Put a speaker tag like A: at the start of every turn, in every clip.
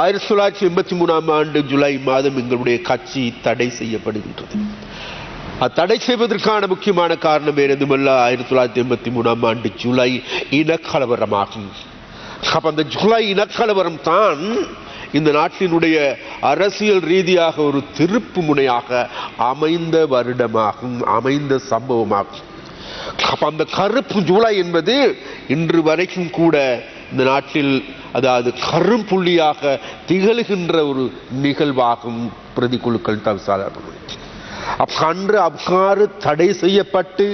A: ஆயிரத்தி தொள்ளாயிரத்தி எண்பத்தி மூணாம் ஆண்டு ஜூலை மாதம் எங்களுடைய கட்சி தடை செய்யப்படுகின்றது. தடை செய்வதற்கான முக்கியமான காரணம் வேறு எதுமல்ல ஆயிரத்தி தொள்ளாயிரத்தி எண்பத்தி மூணாம் ஆண்டு ஜூலை இனக்கலவரமாகும். அப்போ அந்த ஜூலை இனக்கலவரம் தான் இந்த நாட்டினுடைய அரசியல் ரீதியாக ஒரு திருப்பு முனையாக அமைந்த வருடமாகும் அமைந்த சம்பவமாகும். அப்போ அந்த கருப்பு ஜூலை என்பது இன்று வரைக்கும் கூட இந்த நாட்டில் அதாவது கரும்புள்ளியாக திகழ்கின்ற ஒரு நிகழ்வாகும் பிரதிக்குழுக்கள் தவிசாளர்கள் அப்ப அன்று அவ்வாறு தடை செய்யப்பட்டு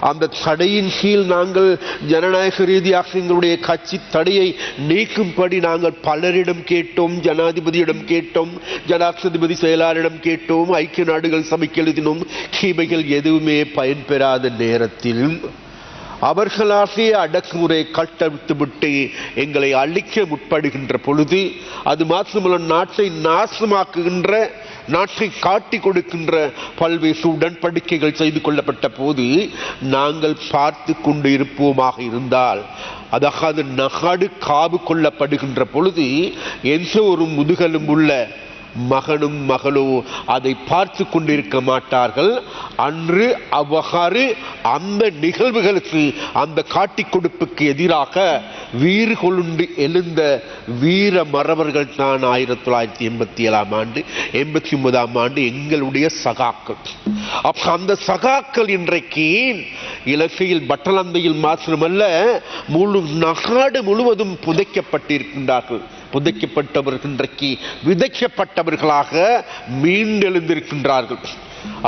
A: அந்த தடையின் கீழ் நாங்கள் ஜனநாயக ரீதியாக எங்களுடைய கட்சி தடையை நீக்கும்படி நாங்கள் பலரிடம் கேட்டோம் ஜனாதிபதியிடம் கேட்டோம் ஜனாதிபதி செயலாளரிடம் கேட்டோம் ஐக்கிய நாடுகள் சபைக்கு எழுதினோம். கீமைகள் எதுவுமே பயன்பெறாத நேரத்தில் அவர்களாகிய அடக்குமுறை கட்டவிட்டு விட்டு எங்களை அழிக்க முற்படுகின்ற பொழுது அது மாத்திரமல்ல நாட்டை நாசமாக்குகின்ற நாட்டை காட்டி கொடுக்கின்ற பல்வேறு உடன்படிக்கைகள் செய்து கொள்ளப்பட்ட போது நாங்கள் பார்த்து கொண்டு இருப்போமாக இருந்தால் அதாவது நகாடு காவு கொள்ளப்படுகின்ற பொழுது எந்த ஒரு முதுகலும் உள்ள மகனும் மகளோ அதை பார்த்து கொண்டிருக்க மாட்டார்கள். அன்று அவ்வகாறு அந்த நிகழ்வுகளுக்கு அந்த காட்டிக் கொடுப்புக்கு எதிராக வீறு எழுந்த வீர மறவர்கள் தான் ஆயிரத்தி தொள்ளாயிரத்தி எண்பத்தி ஏழாம் ஆண்டு எண்பத்தி ஒன்பதாம் ஆண்டு எங்களுடைய சகாக்கள். அப்ப அந்த சகாக்கள் இன்றைக்கு இலங்கையில் பட்டலந்தையில் மாத்திரமல்ல முழு நகாடு முழுவதும் புதைக்கப்பட்டிருக்கின்றார்கள். புதைக்கப்பட்டவர்கள் இன்றைக்கு விதைக்கப்பட்டவர்களாக மீண்டெழுந்திருக்கின்றார்கள்.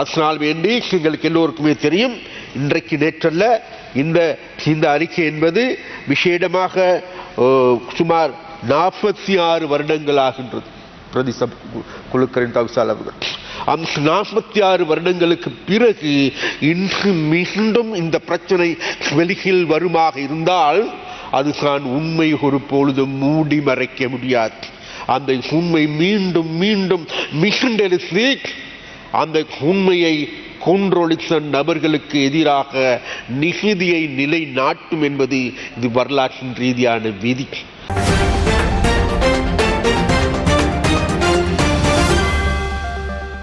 A: அதனால் வேண்டி எங்களுக்கு எல்லோருக்குமே தெரியும் இன்றைக்கு நேற்றல்ல இந்த இந்த அறிக்கை என்பது விசேடமாக சுமார் நாற்பத்தி ஆறு வருடங்கள் ஆகின்றது பிரதிசப குழுக்களின் அவர்கள் அந்த நாற்பத்தி ஆறு வருடங்களுக்கு பிறகு இன்று மீண்டும் இந்த பிரச்சனை வெளியில் வருமாக இருந்தால் அதுதான் உண்மை ஒரு பொழுதும் மூடி மறைக்க முடியாது. அந்த உண்மை மீண்டும் மீண்டும் மிகுண்டெழுத்து அந்த உண்மையை கொன்றொழித்த நபர்களுக்கு எதிராக நிகுதியை நிலை நாட்டும் என்பது இது வரலாற்றின் ரீதியான விதி.